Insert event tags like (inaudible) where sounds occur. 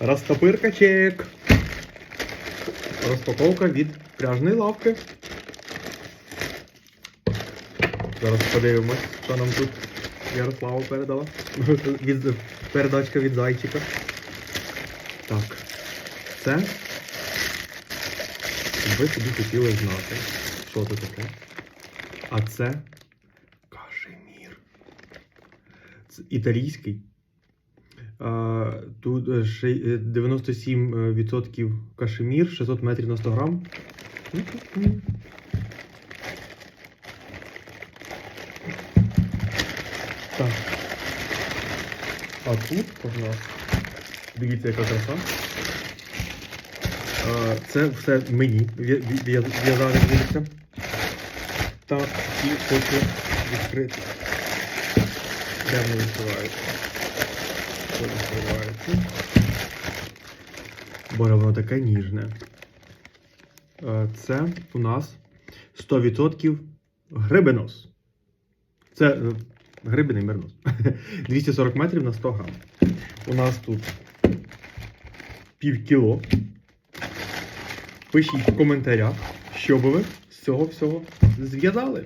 Розтопирка чек. Розпаковка від пряжної лавки. Зараз подивимось, що нам тут Ярослава передала. (laughs) Від, передачка від зайчика. Так. Це. Ви собі хотіли знати, що це таке. А це кашемір. Це італійський. Тут е, ши- е, 97% кашемір, 600 метрів на 100 грам. Так. А тут у. Дивіться, яка краса. Це все мені в'я- в'я- в'язали, дивіться. Так, і хочу відкрити. Де вони відкриваються? Що відкривається? Боже, воно таке ніжне. Е, Це у нас 100% грибенос. Це грибиний мирнос. 240 (laughs) метрів на 100 грам. У нас тут пів кіло. Пишіть в коментарях, що би ви з цього всього зв'язали.